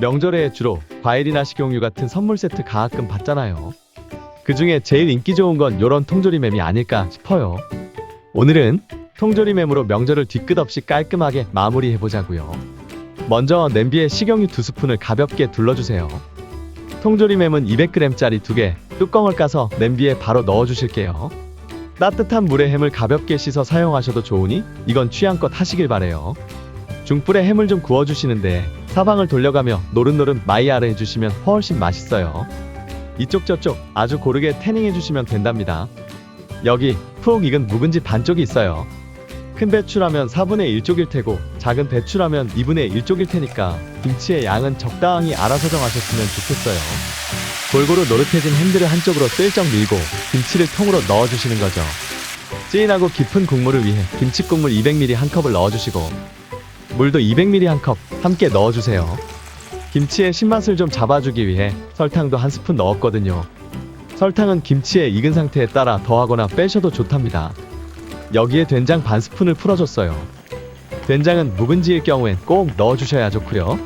명절에 주로 과일이나 식용유 같은 선물 세트 가끔 받잖아요. 그 중에 제일 인기 좋은 건 요런 통조림햄이 아닐까 싶어요. 오늘은 통조림햄으로 명절을 뒤끝없이 깔끔하게 마무리해보자고요. 먼저 냄비에 식용유 두 스푼을 가볍게 둘러주세요. 통조림햄은 200g짜리 두 개, 뚜껑을 까서 냄비에 바로 넣어주실게요. 따뜻한 물에 햄을 가볍게 씻어 사용하셔도 좋으니 이건 취향껏 하시길 바래요. 중불에 햄을 좀 구워주시는데 사방을 돌려가며 노릇노릇 마이야르 해주시면 훨씬 맛있어요. 이쪽 저쪽 아주 고르게 태닝 해주시면 된답니다. 여기 푹 익은 묵은지 반쪽이 있어요. 큰 배추라면 4분의 1쪽일 테고 작은 배추라면 2분의 1쪽일 테니까 김치의 양은 적당히 알아서 정하셨으면 좋겠어요. 골고루 노릇해진 햄들을 한쪽으로 슬쩍 밀고 김치를 통으로 넣어주시는 거죠. 찐하고 깊은 국물을 위해 김치 국물 200ml 한 컵을 넣어주시고 물도 200ml 한 컵 함께 넣어주세요. 김치의 신맛을 좀 잡아주기 위해 설탕도 한 스푼 넣었거든요. 설탕은 김치의 익은 상태에 따라 더하거나 빼셔도 좋답니다. 여기에 된장 반 스푼을 풀어줬어요. 된장은 묵은지일 경우엔 꼭 넣어주셔야 좋고요.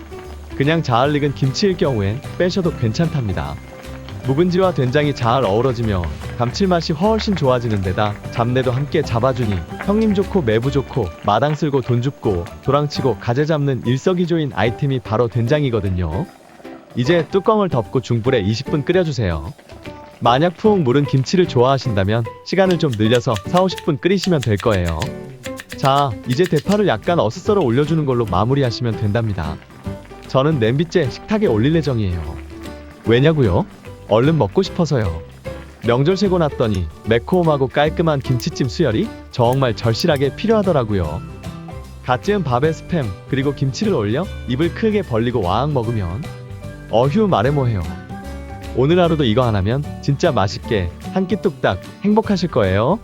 그냥 잘 익은 김치일 경우엔 빼셔도 괜찮답니다. 묵은지와 된장이 잘 어우러지며 감칠맛이 훨씬 좋아지는 데다 잡내도 함께 잡아주니 형님 좋고 매부 좋고 마당 쓸고 돈 줍고 도랑치고 가재 잡는 일석이조인 아이템이 바로 된장이거든요. 이제 뚜껑을 덮고 중불에 20분 끓여주세요. 만약 푹 무른 김치를 좋아하신다면 시간을 좀 늘려서 4, 50분 끓이시면 될 거예요. 자, 이제 대파를 약간 어슷썰어 올려주는 걸로 마무리하시면 된답니다. 저는 냄비째 식탁에 올릴 예정이에요. 왜냐고요? 얼른 먹고 싶어서요. 명절 세고 났더니 매콤하고 깔끔한 김치찜 수혈이 정말 절실하게 필요하더라고요. 갓 지은 밥에 스팸 그리고 김치를 올려 입을 크게 벌리고 와악 먹으면 어휴 말해 뭐해요. 오늘 하루도 이거 하나면 진짜 맛있게 한 끼 뚝딱 행복하실 거예요.